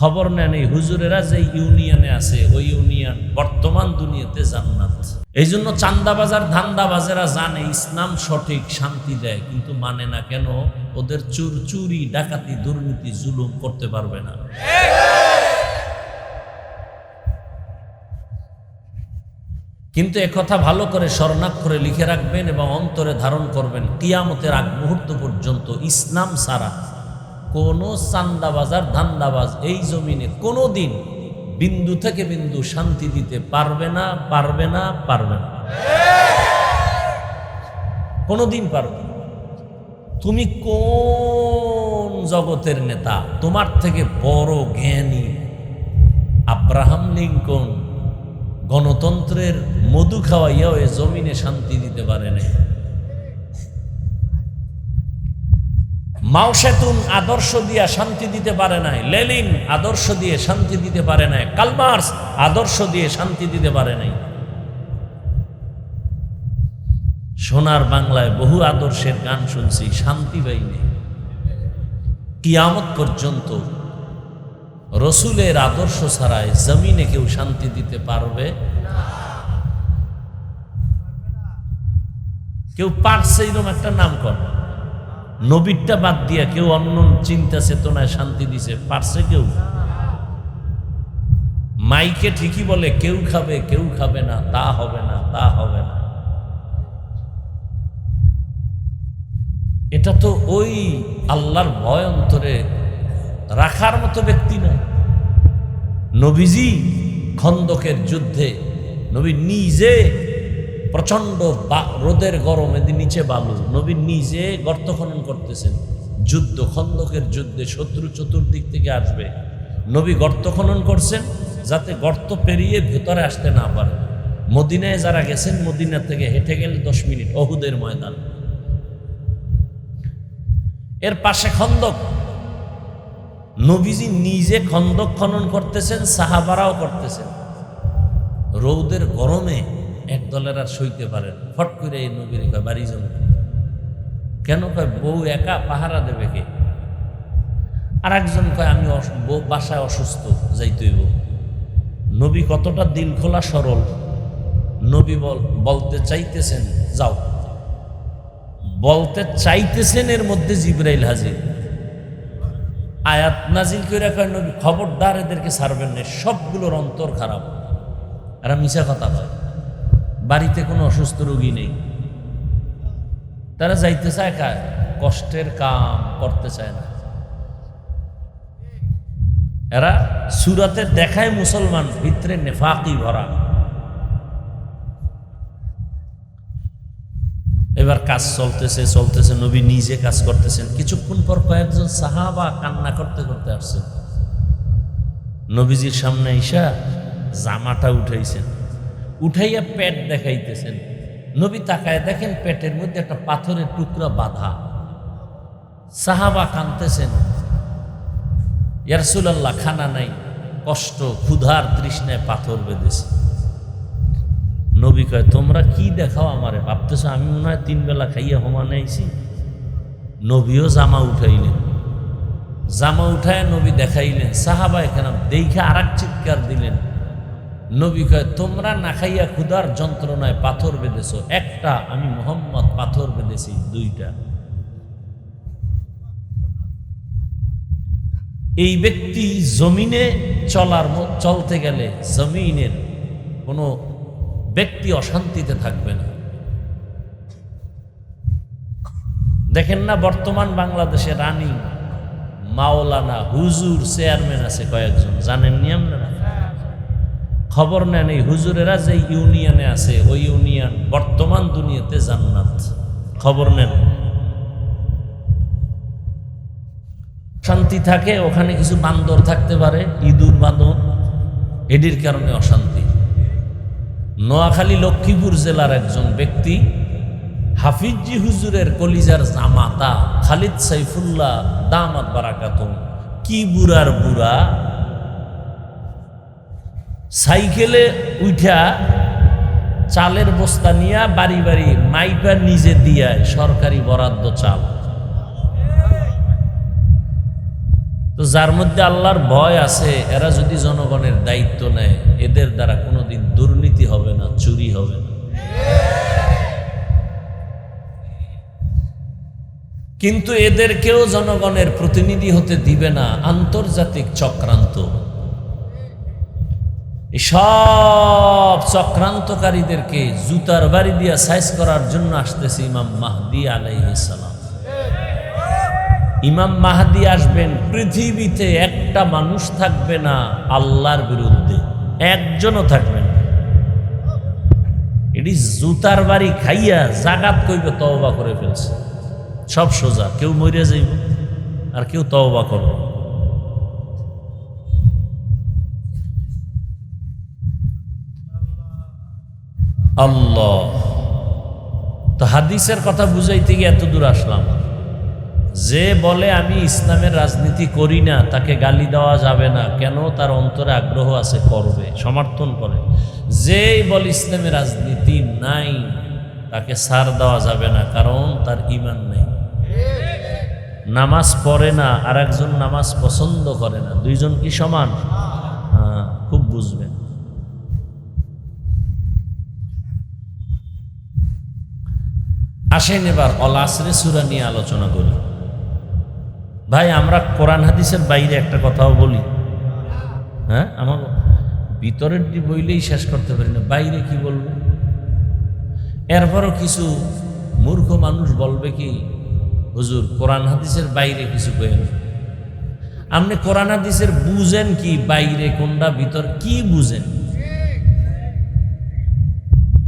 খবর নেন এই হুজুরেরা যে ইউনিয়নে আছে, ওই ইউনিয়ন বর্তমান দুনিয়াতে জান্নাত। এই জন্য চান্দাবাজার ধান্দাবাজেরা জানে, ইসলাম সঠিক, শান্তি দেয়, কিন্তু মানে না কেন ওদের চুর চুরি, ডাকাতি, দুর্নীতি, জুলুম করতে পারবে না। কিন্তু একথা ভালো করে স্বর্ণাক্ষরে লিখে রাখবেন এবং অন্তরে ধারণ করবেন, কিয়ামতের আগ মুহূর্ত পর্যন্ত ইসলাম ছাড়া কোনো চান্দাবাজার ধান্দাবাজ এই জমিনে কোনো দিন বিন্দু থেকে বিন্দু শান্তি দিতে পারবে না পারবে না পারবে না। কোনো দিন পারবে তুমি কোন জগতের নেতা? তোমার থেকে বড় জ্ঞানী আব্রাহাম লিঙ্কন গণতন্ত্রের মধু খাওয়াইয়াও এ জমিনে শান্তি দিতে পারে না মাওসেতুন আদর্শ দিয়া শান্তি দিতে পারে নাই, লেলিন আদর্শ দিয়ে শান্তি দিতে পারে নাই, কালমার্স আদর্শ দিয়ে শান্তি দিতে পারে নাই। সোনার বাংলায় বহু আদর্শের গান শুনছি, শান্তি পাইনি কিয়ামত পর্যন্ত রসুলের আদর্শ ছাড়াই জমিনে কেউ শান্তি দিতে পারবে? কেউ পারছে, এরকম একটা নাম কর। নবীরটা বাদ দিয়া কেউ অন্য চিন্তা চেতনায় শান্তি দিছে, পারছে কেউ? মাইকে ঠিকই বলে, কেউ খাবে কেউ খাবে না, তা হবে না, তা হবে না। এটা তো ওই আল্লাহর ভয় অন্তরে রাখার মতো ব্যক্তি না নবীজি খন্দকের যুদ্ধে, নবী নিজে প্রচণ্ড বা- রোদের গরমে নিচে বালু নবী নিজে গর্ত খনন করতেছেন। যুদ্ধ, খন্দকের যুদ্ধে শত্রু চতুর্দিক থেকে আসবে। নবী গর্ত খনন করছেন যাতে গর্ত পেরিয়ে ভেতরে আসতে না পারে। মদিনায় যারা গেছেন, মদিনা থেকে হেঁটে গেলে দশ মিনিট অহুদের ময়দান। এর পাশে খন্দক। নবীজি নিজে খন্দক খনন করতেছেন, সাহাবারাও করতেছেন। রৌদের গরমে এক দলের আর সইতে পারেন ফট করে এই নবীর কয়, বাড়ি যাবে কেন কয়, বউ একা পাহারা দেবে কে? আর একজন কয়, আমি বাসায় অসুস্থ যাইতেইব নবী কতটা দিল খোলা সরল। নবী বল, বলতে চাইতেছেন, যাও। বলতে চাইতেছেন এর মধ্যে জিব্রাইল হাজির। আয়াত নাজিল করে কয়, নবী, খবরদার এদেরকে ছাড়বেন না, সবগুলোর অন্তর খারাপ। এরা মিশা কথা কয়। বাড়িতে কোনো অসুস্থ রোগী নেই। তারা যাইতে চায় কায় কষ্টের কাম করতে চায় না। এরা সুরাতে দেখায় মুসলমান, ভিতরে নেফাকি ভরা। এবার কাজ চলতেছে চলতেছে, নবী নিজে কাজ করতেছেন। কিছুক্ষণ পর কয়েকজন সাহাবা কান্না করতে করতে আসছেন। নবীজির সামনে ঈশা জামাটা উঠাইছেন। উঠাইয়া পেট দেখাইতেছেন। নবী তাকায় দেখেন পেটের মধ্যে একটা পাথরের টুকরা বাঁধা। সাহাবা কানতেছেন ইয়ারসুলাল্লাহ খানা নাই, কষ্ট, ক্ষুধার তৃষ্ণায় পাথর বেঁধেছে। নবী কয়, তোমরা কি দেখাও আমারে? ভাবতেছ, আমি মনে হয় তিন বেলা খাইয়া সমানে আইছি নবীও জামা উঠাইলেন। জামা উঠায় নবী দেখাইলেন। সাহাবা এখানে দেখে আর চিৎকার দিলেন। নবী কয়, তোমরা না খাইয়া ক্ষুধার যন্ত্রণায় পাথর বেঁধেছ। একটা, আমি মোহাম্মদ পাথর বেঁধেছি, দুইটা। এই ব্যক্তি জমিনে চলার চলতে গেলে জমিনের কোনো ব্যক্তি অশান্তিতে থাকবে না। দেখেন না, বর্তমান বাংলাদেশে রানী মাওলানা হুজুর চেয়ারম্যান আছে কয়েকজন। জানেন নিয়ম না খবর নেন এই হুজুরেরা যে ইউনিয়নে আছে, ওই ইউনিয়ন বর্তমান দুনিয়াতে জান্নাত। খবর নেন। শান্তি থাকে, ওখানে কিছু বান্দর থাকতে পারে, ইঁদুর, বাঁদর। এটির কারণে অশান্তি। নোয়াখালী লক্ষ্মীপুর জেলার একজন ব্যক্তি, হাফিজি হুজুরের কলিজার জামাতা খালিদ সাইফুল্লাহ দামাত বারাকাতুম। কি বুড়ার বুড়া? সাইকেলে উঠা চালের বস্তা নিয়া বাড়ি বাড়ি মাইপা নিজে দিয়ায় সরকারি বরাদ্দ চাল। তো যার মধ্যে আল্লাহর ভয় আছে, এরা যদি জনগণের দায়িত্ব নেয়, এদের দ্বারা কোনোদিন দুর্নীতি হবে না, চুরি হবে না। কিন্তু এদেরকেও জনগণের প্রতিনিধি হতে দিবে না, আন্তর্জাতিক চক্রান্ত। সব চক্রান্তকারীদেরকে জুতার বাড়ি দিয়া সাইজ করার জন্য আসতেছে ইমাম মাহদি আলাইসালাম ইমাম মাহাদি আসবেন, পৃথিবীতে একটা মানুষ থাকবে না আল্লাহর বিরুদ্ধে, একজনও থাকবে না। এটি জুতার বাড়ি খাইয়া জাগাত কইবে, তওবা করে ফেলছে। সব সোজা, কেউ মরে যাইব, আর কেউ তওবা করবে আল্লাহ। তো হাদিসের কথা বুঝাইতে গিয়ে এত দূর আসলাম। যে বলে, আমি ইসলামের রাজনীতি করি না, তাকে গালি দেওয়া যাবে না, কেন তার অন্তরে আগ্রহ আছে করবে, সমর্থন করে? যেই বলে, ইসলামের রাজনীতি নাই, তাকে সার দেওয়া যাবে না, কারণ তার ইমান নেই। নামাজ পড়ে না আর একজন নামাজ পছন্দ করে না, দুইজন কি সমান? খুব বুঝবেন। আসেন এবার, অল আসরে সুরা নিয়ে আলোচনা করি। ভাই, আমরা কোরআন হাদিসের বাইরে একটা কথাও বলি। হ্যাঁ আমার ভিতরের বইলেই শেষ করতে পারি না, বাইরে কি বলব? এরপরও কিছু মূর্খ মানুষ বলবে কি, হুজুর, কোরআন হাদিসের বাইরে কিছু কেন আপনি কোরআন হাদিসের বুঝেন কি, বাইরে কোনটা, ভিতর কি বুঝেন?